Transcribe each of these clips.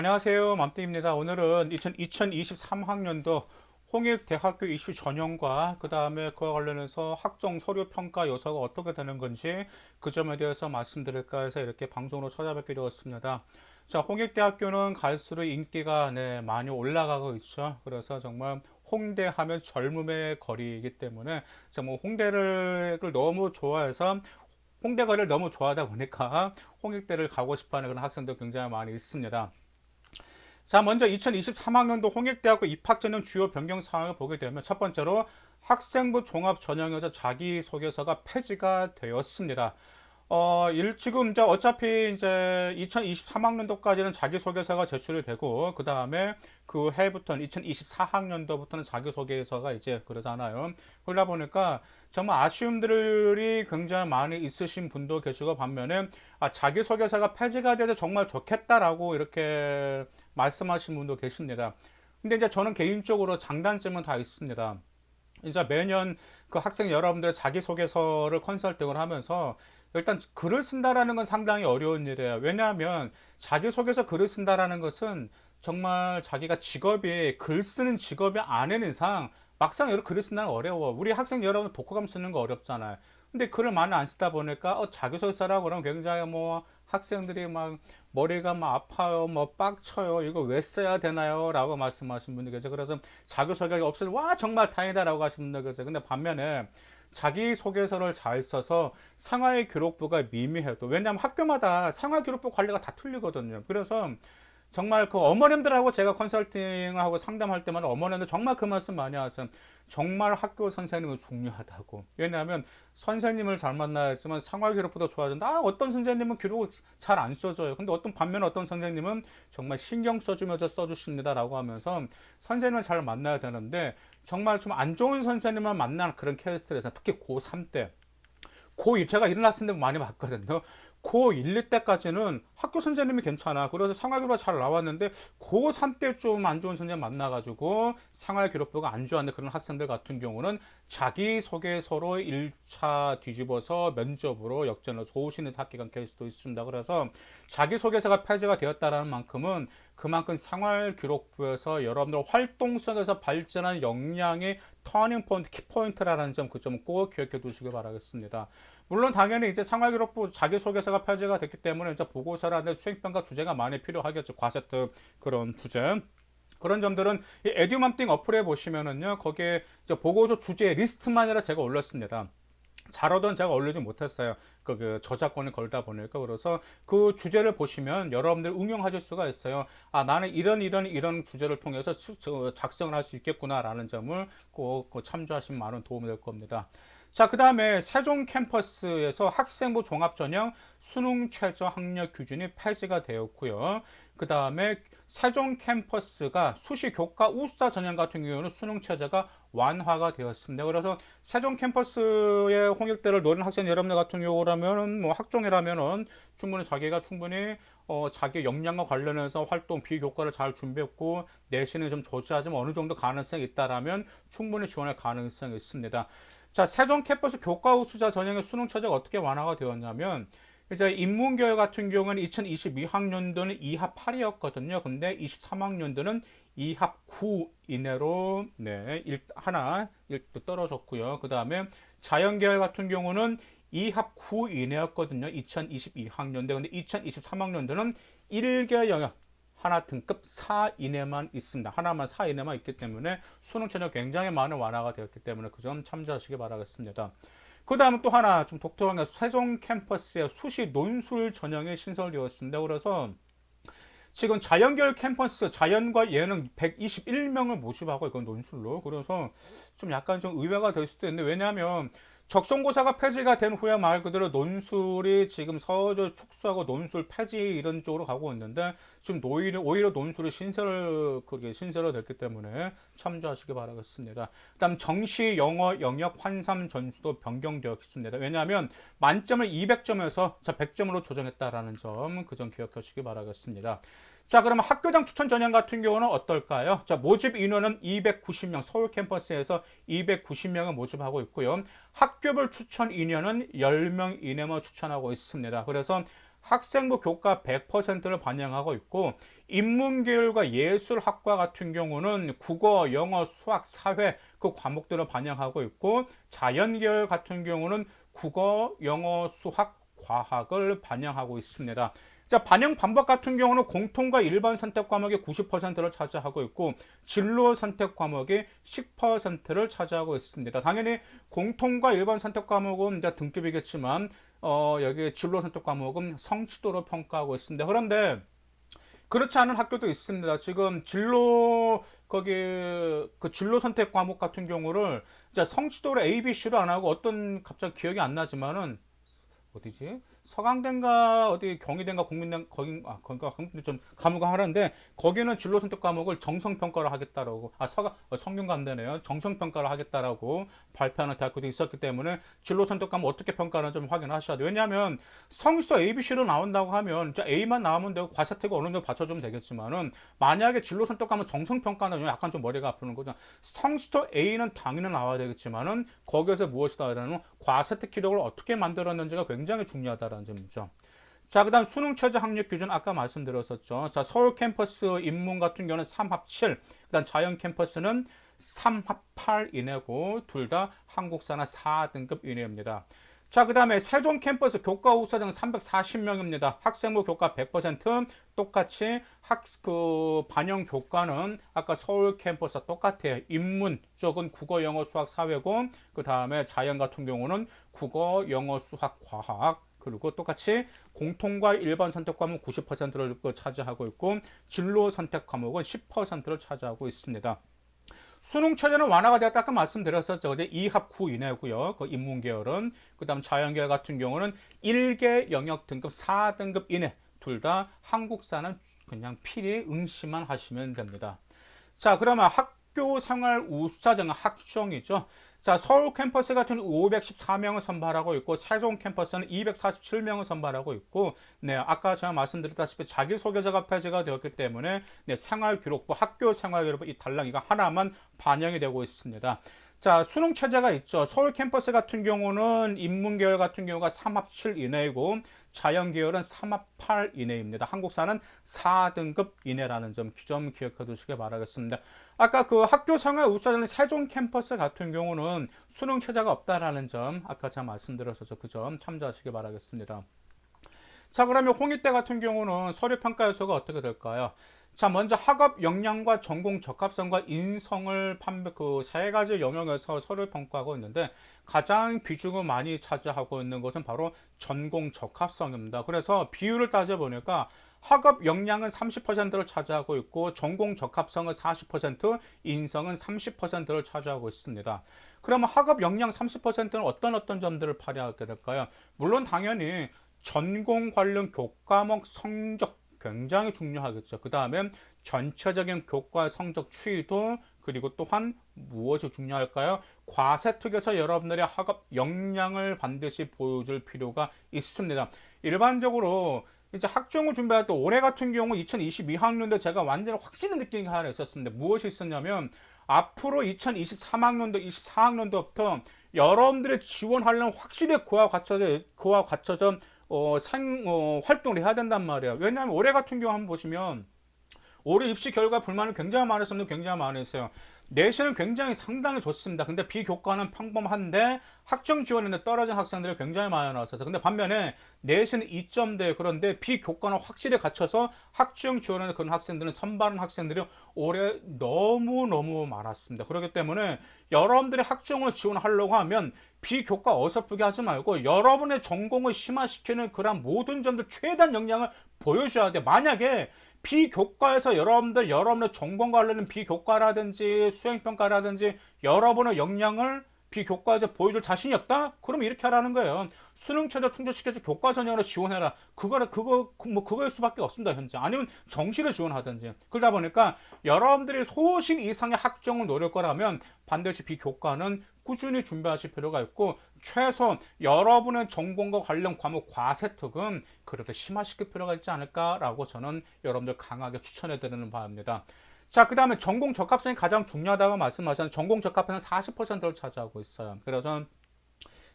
안녕하세요. 맘띵입니다. 오늘은 2023학년도 홍익대학교 입시 전형과 그 다음에 그와 관련해서 학종 서류 평가 요소가 어떻게 되는 건지 그 점에 대해서 말씀드릴까 해서 이렇게 방송으로 찾아뵙게 되었습니다. 자, 홍익대학교는 갈수록 인기가 네, 많이 올라가고 있죠. 그래서 정말 홍대 하면 젊음의 거리이기 때문에 정말 홍대를 너무 좋아해서 홍대거리를 너무 좋아하다 보니까 홍익대를 가고 싶어하는 그런 학생도 굉장히 많이 있습니다. 자, 먼저 2023학년도 홍익대학교 입학 전형 주요 변경 사항을 보게 되면 첫 번째로 학생부 종합 전형에서 자기소개서가 폐지가 되었습니다. 어, 일, 지금 이제 어차피 이제 2023학년도까지는 자기소개서가 제출이 되고, 그 다음에 그 해부터는 2024학년도부터는 자기소개서가 이제 그러잖아요. 그러다 보니까 정말 아쉬움들이 굉장히 많이 있으신 분도 계시고, 반면에 아, 자기소개서가 폐지가 돼서 정말 좋겠다라고 이렇게 말씀하신 분도 계십니다. 근데 이제 저는 개인적으로 장단점은 다 있습니다. 이제 매년 그 학생 여러분들의 자기소개서를 컨설팅을 하면서 일단 글을 쓴다라는 건 상당히 어려운 일이에요. 왜냐하면 자기소개서 글을 쓴다라는 것은 정말 자기가 직업이 글 쓰는 직업이 아닌 이상 막상 여러 글을 쓴다는 어려워. 우리 학생 여러분 독후감 쓰는 거 어렵잖아요. 근데 글을 많이 안 쓰다 보니까 어, 자기소개서라고 그러면 굉장히 뭐 학생들이 막 머리가 막 아파요, 뭐 빡쳐요, 이거 왜 써야 되나요? 라고 말씀하신 분들 계세요. 그래서 자기소개가 없어서 와 정말 다행이다라고 하시는 분들 계세요. 근데 반면에 자기소개서를 잘 써서 생활 기록부가 미미해도 왜냐하면 학교마다 생활 기록부 관리가 다 틀리거든요. 그래서 정말 그 어머님들하고 제가 컨설팅을 하고 상담할 때마다 어머님들 정말 그 말씀 많이 하세요. 정말 학교 선생님은 중요하다고. 왜냐하면 선생님을 잘 만나야지만 생활 기록부도 좋아진다. 아, 어떤 선생님은 기록을 잘 안 써줘요. 근데 어떤 반면 어떤 선생님은 정말 신경 써주면서 써주십니다라고 하면서 선생님을 잘 만나야 되는데 정말 좀 안 좋은 선생님을 만나는 그런 케이스들에서 특히 고3 때 고2 제가 이런 학생들 많이 봤거든요. 고1, 2 때까지는 학교 선생님이 괜찮아. 그래서 생활기록부가 잘 나왔는데 고3 때 좀 안 좋은 선생님 만나가지고 생활기록부가 안 좋았는데 그런 학생들 같은 경우는 자기소개서로 1차 뒤집어서 면접으로 역전을 소우시는 학기간 케이스도 있습니다. 그래서 자기소개서가 폐지가 되었다는 만큼은 그만큼 생활기록부에서 여러분들 활동성에서 발전한 역량의 터닝 포인트, 키포인트라는 점 그 점 꼭 기억해 두시길 바라겠습니다. 물론 당연히 이제 생활기록부 자기소개서가 폐지가 됐기 때문에 이제 보고서라는 수행평가 주제가 많이 필요하겠죠. 과세특 그런 주제. 그런 점들은 이 에듀맘띵 어플에 보시면은요, 거기에 이제 보고서 주제 리스트만이라 제가 올렸습니다. 잘하던 제가 올리지 못했어요. 그, 그 저작권을 걸다 보니까 그래서 그 주제를 보시면 여러분들 응용하실 수가 있어요. 아 나는 이런 이런 이런 주제를 통해서 수, 작성을 할 수 있겠구나라는 점을 꼭 참조하시면 많은 도움이 될 겁니다. 자, 그 다음에 세종 캠퍼스에서 학생부 종합전형 수능 최저 학력 기준이 폐지가 되었고요. 그 다음에 세종 캠퍼스가 수시 교과 우수자 전형 같은 경우는 수능 체제가 완화가 되었습니다. 그래서 세종 캠퍼스의 홍익대를 노리는 학생 여러분들 같은 경우라면은 뭐 학종이라면은 충분히 자기가 충분히 어 자기 역량과 관련해서 활동 비교과를 잘 준비했고 내신을 좀 조치하지만 어느 정도 가능성이 있다라면 충분히 지원할 가능성이 있습니다. 자, 세종 캠퍼스 교과 우수자 전형의 수능 체제가 어떻게 완화가 되었냐면 이제 인문계열 같은 경우는 2022학년도는 2합 8이었거든요. 근데 23학년도는 2합 9 이내로 네, 일, 하나 떨어졌고요. 그 다음에 자연계열 같은 경우는 2합 9 이내였거든요. 2022학년도. 근데 2023학년도는 1개 영역 하나 등급 4 이내만 있습니다. 하나만 4 이내만 있기 때문에 수능 전형 굉장히 많은 완화가 되었기 때문에 그 점 참조하시기 바라겠습니다. 그 다음에 또 하나 좀 독특한 게 세종 캠퍼스의 수시 논술 전형이 신설되었습니다. 그래서 지금 자연계열 캠퍼스 자연과 예능 121명을 모집하고 이건 논술로 그래서 좀 약간 좀 의외가 될 수도 있는데 왜냐하면 적성고사가 폐지가 된 후에 말 그대로 논술이 지금 서저 축소하고 논술 폐지 이런 쪽으로 가고 있는데 지금 오히려, 오히려 논술이 신설, 그게 신설이 됐기 때문에 참조하시기 바라겠습니다. 그 다음 정시 영어 영역 환삼 전수도 변경되었습니다. 왜냐하면 만점을 200점에서 100점으로 조정했다라는 점, 그 점 기억하시기 바라겠습니다. 자, 그러면 학교장 추천 전형 같은 경우는 어떨까요? 자, 모집 인원은 290명, 서울 캠퍼스에서 290명을 모집하고 있고요. 학교별 추천 인원은 10명 이내만 추천하고 있습니다. 그래서 학생부 교과 100%를 반영하고 있고 인문계열과 예술학과 같은 경우는 국어, 영어, 수학, 사회 그 과목들을 반영하고 있고 자연계열 같은 경우는 국어, 영어, 수학, 과학을 반영하고 있습니다. 자, 반영 방법 같은 경우는 공통과 일반 선택 과목이 90%를 차지하고 있고 진로 선택 과목이 10%를 차지하고 있습니다. 당연히 공통과 일반 선택 과목은 이제 등급이겠지만 어, 여기 진로 선택 과목은 성취도로 평가하고 있습니다. 그런데 그렇지 않은 학교도 있습니다. 지금 진로 거기 그 진로 선택 과목 같은 경우를 이제 성취도로 A, B, C로 안 하고 어떤 갑자기 기억이 안 나지만은 어디지? 서강대인가 어디 경희대인가 국민대 거기 아 거기가 좀 과목을 하는데 거기는 진로 선택 과목을 정성 평가를 하겠다라고 아 서가 어, 성균관대네요. 정성 평가를 하겠다라고 발표하는 대학교도 있었기 때문에 진로 선택 과목 어떻게 평가하는 좀 확인하셔야 돼요. 왜냐하면 성시도 A, B, C로 나온다고 하면 A만 나오면 되고 과세태가 어느 정도 받쳐주면 되겠지만은 만약에 진로 선택 과목 정성 평가는 약간 좀 머리가 아프는 거죠. 성시도 A는 당연히 나와야 되겠지만은 거기에서 무엇이 나와야 되는 과세특 기록을 어떻게 만들었는지가 굉장히 중요하다라는 점이죠. 자, 그 다음 수능 최저 학력 기준 아까 말씀드렸었죠. 자, 서울 캠퍼스 인문 같은 경우는 3합 7, 그 다음 자연 캠퍼스는 3합 8 이내고 둘 다 한국사나 4등급 이내입니다. 자, 그 다음에 세종 캠퍼스 교과 우수자는 340명입니다. 학생부 교과 100% 똑같이 학, 그, 반영 교과는 아까 서울 캠퍼스 똑같아요. 인문 쪽은 국어, 영어, 수학, 사회고, 그 다음에 자연 같은 경우는 국어, 영어, 수학, 과학, 그리고 똑같이 공통과 일반 선택 과목 90%를 차지하고 있고 진로 선택 과목은 10%를 차지하고 있습니다. 수능 체제는 완화가 되었다 아까 말씀드렸었죠. 이제 2합 9 이내고요. 그 인문 계열은 그다음 자연 계열 같은 경우는 1개 영역 등급 4등급 이내 둘 다 한국사는 그냥 필히 응시만 하시면 됩니다. 자, 그러면 학교 생활 우수자증 학종이죠. 자, 서울 캠퍼스 같은 514명을 선발하고 있고 세종 캠퍼스는 247명을 선발하고 있고 네, 아까 제가 말씀드렸다시피 자기 소개자가 폐지가 되었기 때문에 네, 생활 기록부, 학교 생활 기록부 이 달랑 이거 하나만 반영이 되고 있습니다. 자, 수능 체제가 있죠. 서울 캠퍼스 같은 경우는 인문계열 같은 경우가 3합 7 이내이고 자연계열은 3합 8 이내입니다. 한국사는 4등급 이내라는 점, 좀 기억해 두시길 바라겠습니다. 아까 그 학교 생활 우수자는 세종 캠퍼스 같은 경우는 수능 체제가 없다라는 점, 아까 제가 말씀드렸었죠. 그 점 참조하시길 바라겠습니다. 자, 그러면 홍익대 같은 경우는 서류 평가 요소가 어떻게 될까요? 자, 먼저 학업 역량과 전공 적합성과 인성을 판매 그 세 가지 영역에서 서류 평가하고 있는데 가장 비중을 많이 차지하고 있는 것은 바로 전공 적합성입니다. 그래서 비율을 따져 보니까 학업 역량은 30%를 차지하고 있고 전공 적합성은 40%, 인성은 30%를 차지하고 있습니다. 그러면 학업 역량 30%는 어떤 어떤 점들을 발휘하게 될까요? 물론 당연히 전공 관련 교과목 성적 굉장히 중요하겠죠. 그 다음에 전체적인 교과 성적 추이도 그리고 또한 무엇이 중요할까요? 과세특에서 여러분들의 학업 역량을 반드시 보여줄 필요가 있습니다. 일반적으로 이제 학종을 준비할 때 올해 같은 경우 2022학년도 제가 완전히 확신을 느낀 게 하나 있었습니다. 무엇이 있었냐면 앞으로 2023학년도, 24학년도부터 여러분들의 지원하려면 확실히 그와 갖춰져, 그와 갖춰져 어, 생, 어, 활동을 해야 된단 말이에요. 왜냐하면 올해 같은 경우 한번 보시면 올해 입시 결과 불만을 굉장히 많았었는데 굉장히 많으세요. 내신은 굉장히 상당히 좋습니다. 근데 비교과는 평범한데 학점 지원에 떨어진 학생들이 굉장히 많이 나왔어요. 근데 반면에 내신은 2점대 그런데 비교과는 확실히 갖춰서 학점 지원하는 그런 학생들은 선발한 학생들이 올해 너무너무 많았습니다. 그렇기 때문에 여러분들이 학종을 지원하려고 하면 비교과 어설프게 하지 말고 여러분의 전공을 심화시키는 그런 모든 점들 최대한 역량을 보여줘야 돼. 만약에 비교과에서 여러분들 여러분의 전공 관련된 비교과라든지 수행평가라든지 여러분의 역량을 비교과에서 보여줄 자신이 없다? 그럼 이렇게 하라는 거예요. 수능 최저 충족시켜서 교과 전형으로 지원해라. 그거를 그거 뭐 그거일 수밖에 없습니다 현재. 아니면 정시를 지원하든지. 그러다 보니까 여러분들이 소신 이상의 학종을 노릴 거라면 반드시 비교과는 꾸준히 준비하실 필요가 있고 최소 여러분의 전공과 관련 과목 과세특은 그렇게 심화시킬 필요가 있지 않을까라고 저는 여러분들 강하게 추천해 드리는 바입니다. 자, 그 다음에 전공 적합성이 가장 중요하다고 말씀하셨는데 전공 적합성은 40%를 차지하고 있어요. 그래서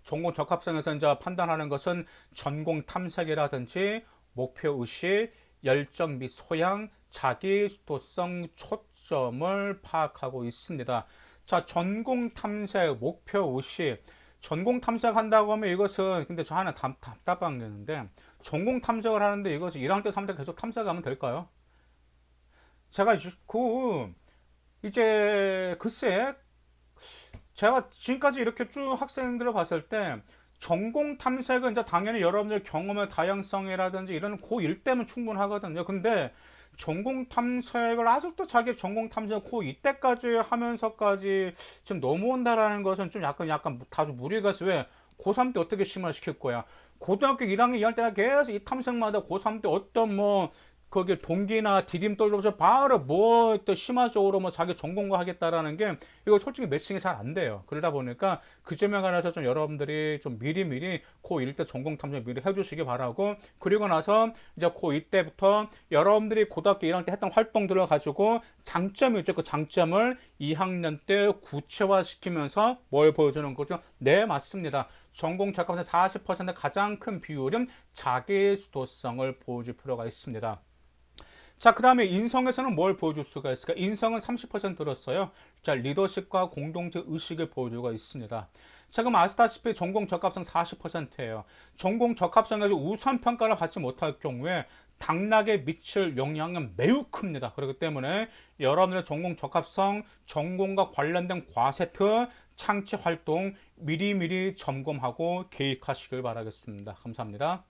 전공 적합성에서 이제 판단하는 것은 전공 탐색이라든지 목표 의식, 열정 및 소양, 자기주도성 초점을 파악하고 있습니다. 자, 전공 탐색 목표 의식. 전공 탐색한다고 하면 이것은 근데 저 하나 답, 답답한 게 있는데 전공 탐색을 하는데 이것을 1학년 때 3대 계속 탐색하면 될까요? 제가 그 이제 글쎄 제가 지금까지 이렇게 쭉 학생들을 봤을 때 전공 탐색은 이제 당연히 여러분들 경험의 다양성이라든지 이런 고1 때면 충분하거든요. 근데 전공 탐색을 아직도 자기 전공 탐색 고2 때까지 하면서까지 지금 넘어온다라는 것은 좀 약간 약간 다소 무리가 있어. 왜? 고3 때 어떻게 심화시킬 거야? 고등학교 1학년 2학년 때 계속 이 탐색마다 고3 때 어떤 뭐 거기 동기나 디딤돌로서 바로 뭐 또 심화적으로 뭐 자기 전공과 하겠다라는 게 이거 솔직히 매칭이 잘 안 돼요. 그러다 보니까 그 점에 관해서 좀 여러분들이 좀 미리미리 고1 때 전공 탐색 미리 해주시기 바라고 그리고 나서 이제 고2 때부터 여러분들이 고등학교 1학년 때 했던 활동들을 가지고 장점이 있죠. 그 장점을 2학년 때 구체화시키면서 뭘 보여주는 거죠? 네, 맞습니다. 전공 적합성 40% 가장 큰 비율은 자기 주도성을 보여줄 필요가 있습니다. 자, 그 다음에 인성에서는 뭘 보여줄 수가 있을까? 인성은 30% 들었어요. 자, 리더십과 공동체 의식을 보여주고 있습니다. 자, 그럼 아시다시피 전공 적합성 40%예요. 전공 적합성에서 우선 평가를 받지 못할 경우에 당락에 미칠 영향은 매우 큽니다. 그렇기 때문에 여러분의 전공 적합성, 전공과 관련된 과세트, 창치 활동 미리미리 점검하고 계획하시길 바라겠습니다. 감사합니다.